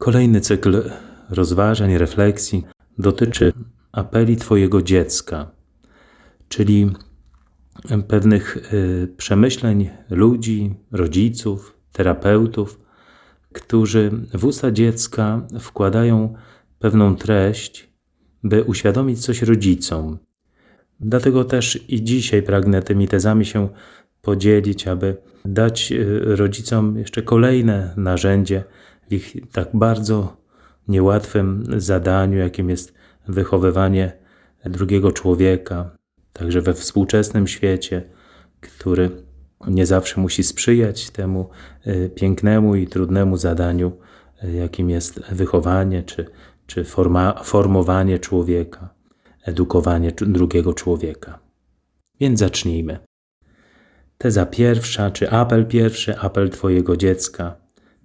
Kolejny cykl rozważań, refleksji dotyczy apeli Twojego dziecka, czyli pewnych y, przemyśleń ludzi, rodziców, terapeutów, którzy w usta dziecka wkładają pewną treść, by uświadomić coś rodzicom. Dlatego też i dzisiaj pragnę tymi tezami się podzielić, aby dać y, rodzicom jeszcze kolejne narzędzie ich tak bardzo niełatwym zadaniu, jakim jest wychowywanie drugiego człowieka, także we współczesnym świecie, który nie zawsze musi sprzyjać temu y, pięknemu i trudnemu zadaniu, y, jakim jest wychowanie czy, czy forma, formowanie człowieka, edukowanie drugiego człowieka. Więc zacznijmy. Teza pierwsza, czy apel pierwszy, apel Twojego dziecka.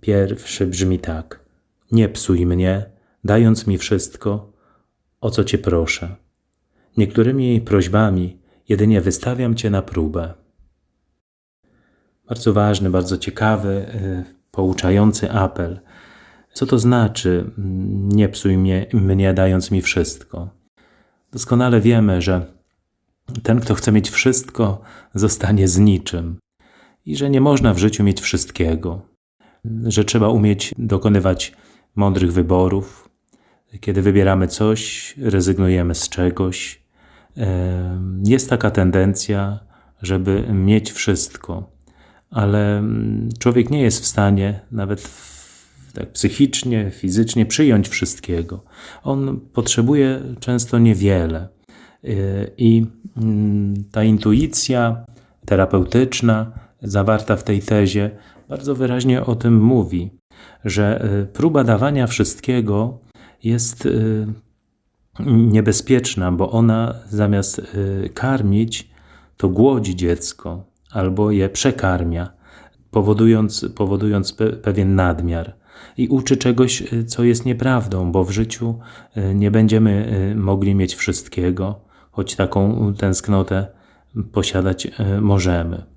Pierwszy brzmi tak: Nie psuj mnie, dając mi wszystko, o co Cię proszę. Niektórymi prośbami jedynie wystawiam Cię na próbę. Bardzo ważny, bardzo ciekawy, y, pouczający apel. Co to znaczy, mm, nie psuj mnie, mnie dając mi wszystko? Doskonale wiemy, że ten, kto chce mieć wszystko, zostanie z niczym i że nie można w życiu mieć wszystkiego, że trzeba umieć dokonywać mądrych wyborów. Kiedy wybieramy coś, rezygnujemy z czegoś. Jest taka tendencja, żeby mieć wszystko, ale mm, człowiek nie jest w stanie nawet tak psychicznie, fizycznie przyjąć wszystkiego. On potrzebuje często niewiele. Y, I mm, ta intuicja terapeutyczna zawarta w tej tezie bardzo wyraźnie o tym mówi, że y, próba dawania wszystkiego jest y, niebezpieczna, bo ona zamiast karmić, to głodzi dziecko albo je przekarmia, powodując, powodując pewien nadmiar i uczy czegoś, co jest nieprawdą, bo w życiu nie będziemy mogli mieć wszystkiego choć taką tęsknotę posiadać możemy.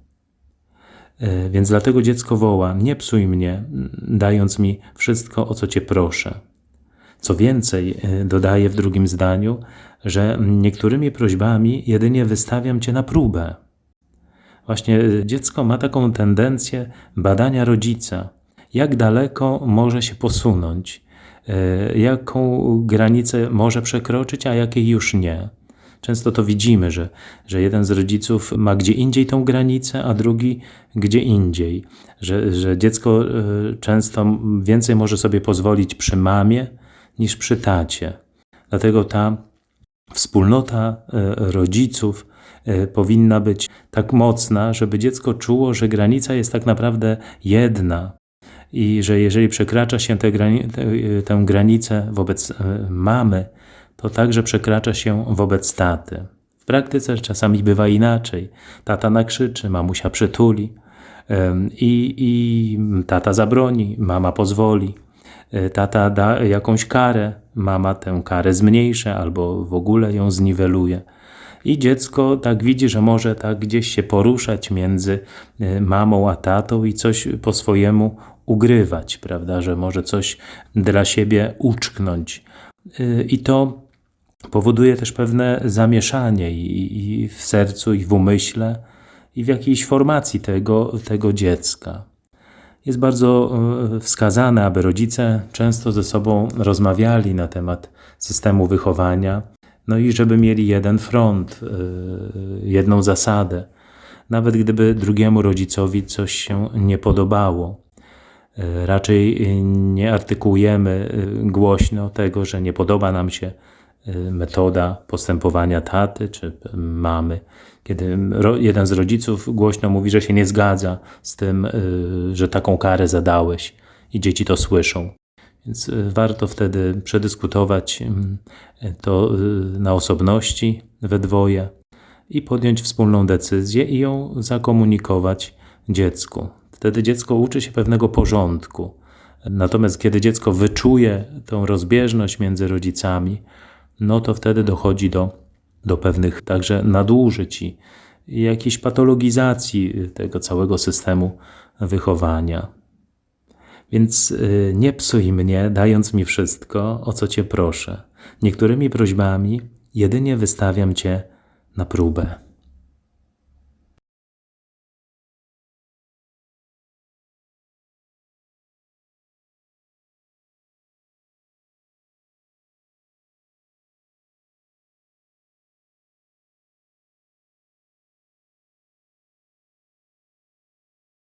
E, więc dlatego dziecko woła: Nie psuj mnie, dając mi wszystko, o co cię proszę. Co więcej, e, dodaje w drugim zdaniu, że niektórymi prośbami jedynie wystawiam cię na próbę. Właśnie dziecko ma taką tendencję badania rodzica, jak daleko może się posunąć, jaką granicę może przekroczyć, a jakiej już nie. Często to widzimy, że, że jeden z rodziców ma gdzie indziej tą granicę, a drugi gdzie indziej. Że, że dziecko e, często więcej może sobie pozwolić przy mamie niż przy tacie. Dlatego ta wspólnota e, rodziców e, powinna być tak mocna, żeby dziecko czuło, że granica jest tak naprawdę jedna. I że jeżeli przekracza się tę, grani tę granicę wobec mamy, to także przekracza się wobec taty. W praktyce czasami bywa inaczej. Tata nakrzyczy, mamusia przytuli i, i tata zabroni, mama pozwoli. E, tata da jakąś karę, mama tę karę zmniejszy albo w ogóle ją zniweluje. I dziecko tak widzi, że może tak gdzieś się poruszać między e, mamą a tatą i coś po swojemu ugrywać, prawda, że może coś dla siebie uczknąć. E, I to powoduje też pewne zamieszanie i, i w sercu, i w umyśle, i w jakiejś formacji tego, tego dziecka. Jest bardzo e, wskazane, aby rodzice często ze sobą rozmawiali na temat systemu wychowania, no i żeby mieli jeden front, e, jedną zasadę. Nawet gdyby drugiemu rodzicowi coś się nie podobało, e, raczej nie artykułujemy głośno tego, że nie podoba nam się metoda postępowania taty czy mamy, kiedy jeden z rodziców głośno mówi, że się nie zgadza z tym, y, że taką karę zadałeś i dzieci to słyszą. Więc y, warto wtedy przedyskutować to na osobności we dwoje i podjąć wspólną decyzję i ją zakomunikować dziecku. Wtedy dziecko uczy się pewnego porządku. Natomiast kiedy dziecko wyczuje tą rozbieżność między rodzicami, no to wtedy dochodzi do, do pewnych także nadużyć i jakiejś patologizacji tego całego systemu wychowania. Więc y, nie psuj mnie, dając mi wszystko, o co Cię proszę. Niektórymi prośbami jedynie wystawiam Cię na próbę.